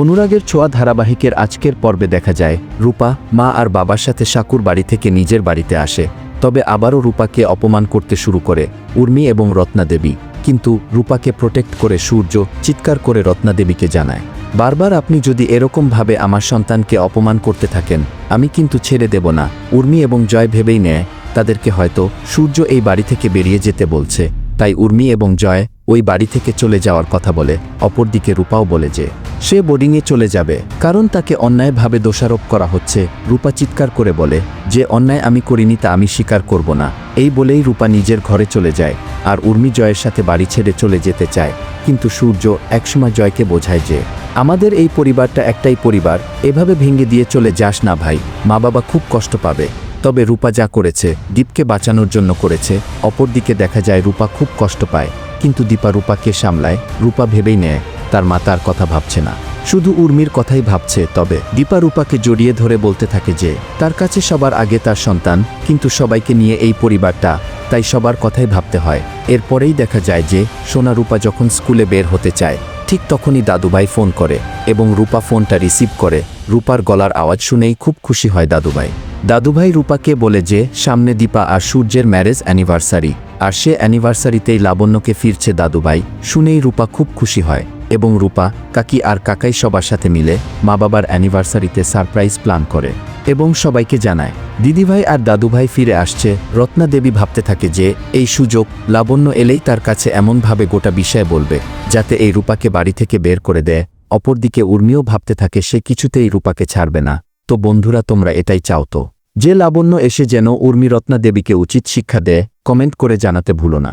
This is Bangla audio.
অনুরাগের ছোঁয়া ধারাবাহিকের আজকের পর্বে দেখা যায়, রূপা মা আর বাবার সাথে সাকুর বাড়ি থেকে নিজের বাড়িতে আসে, তবে আবারও রূপাকে অপমান করতে শুরু করে, উর্মি এবং রত্নাদেবী। কিন্তু রূপাকে প্রোটেক্ট করে সূর্য চিৎকার করে রত্নাদেবীকে জানায়, বারবার আপনি যদি এরকমভাবে আমার সন্তানকে অপমান করতে থাকেন, আমি কিন্তু ছেড়ে দেব না। উর্মি এবং জয় ভেবেই নেয়, তাদেরকে হয়তো সূর্য এই বাড়ি থেকে বেরিয়ে যেতে বলছে। তাই উর্মি এবং জয় ওই বাড়ি থেকে চলে যাওয়ার কথা বলে, অপরদিকে রূপাও বলে যে সে বোর্ডিংয়ে চলে যাবে। কারণ তাকে অন্যায়ভাবে দোষারোপ করা হচ্ছে, রূপা চিৎকার করে বলে, যে অন্যায় আমি করিনি তা আমি স্বীকার করব না। এই বলেই রূপা নিজের ঘরে চলে যায়, আর উর্মি জয়ের সাথে বাড়ি ছেড়ে চলে যেতে চায়। কিন্তু সূর্য একসময় জয়কে বোঝায় যে, আমাদের এই পরিবারটা একটাই পরিবার, এভাবে ভেঙে দিয়ে চলে যাস না ভাই মা বাবা খুব কষ্ট পাবে। তবে রূপা যা করেছে, দীপকে বাঁচানোর জন্য করেছে, অপরদিকে দেখা যায় রূপা খুব কষ্ট পায়। কিন্তু দীপা রূপাকে সামলায়, রূপা ভেবেই নেয় তার মা তার কথা ভাবছে না। শুধু উর্মির কথাই ভাবছে, তবে দীপা রূপাকে জড়িয়ে ধরে বলতে থাকে যে, তার কাছে সবার আগে তার সন্তান, কিন্তু সবাইকে নিয়ে এই পরিবারটা, তাই সবার কথাই ভাবতে হয়। এরপরেই দেখা যায় যে, সোনা রূপা যখন স্কুলে বের হতে চায়, ঠিক তখনই দাদুভাই ফোন করে এবং রূপা ফোনটা রিসিভ করে। রূপার গলার আওয়াজ শুনেই খুব খুশি হয় দাদুভাই। দাদুভাই রূপাকে বলে যে, সামনে দীপা আর সূর্যের ম্যারেজ অ্যানিভার্সারি, আর সে অ্যানিভার্সারিতেই লাবণ্যকে ফিরছে দাদুভাই। শুনেই রূপা খুব খুশি হয়। এবং রূপা, কাকি আর কাকাই সবার সাথে মিলে মা বাবার অ্যানিভার্সারিতে সারপ্রাইজ প্ল্যান করে এবং সবাইকে জানায়, দিদিভাই আর দাদুভাই ফিরে আসছে। রত্না দেবী ভাবতে থাকে যে, এই সুযোগ লাবণ্য এলেই তার কাছে এমনভাবে গোটা বিষয় বলবে, যাতে এই রূপাকে বাড়ি থেকে বের করে দেয়। অপরদিকে উর্মিও ভাবতে থাকে, সে কিছুতেই রূপাকে ছাড়বে না। তো বন্ধুরা, তোমরা এটাই চাও তো? যে লাবণ্য এসে যেন উর্মি রত্না দেবীকে উচিত শিক্ষা দেয়, কমেন্ট করে জানাতে ভুলো না।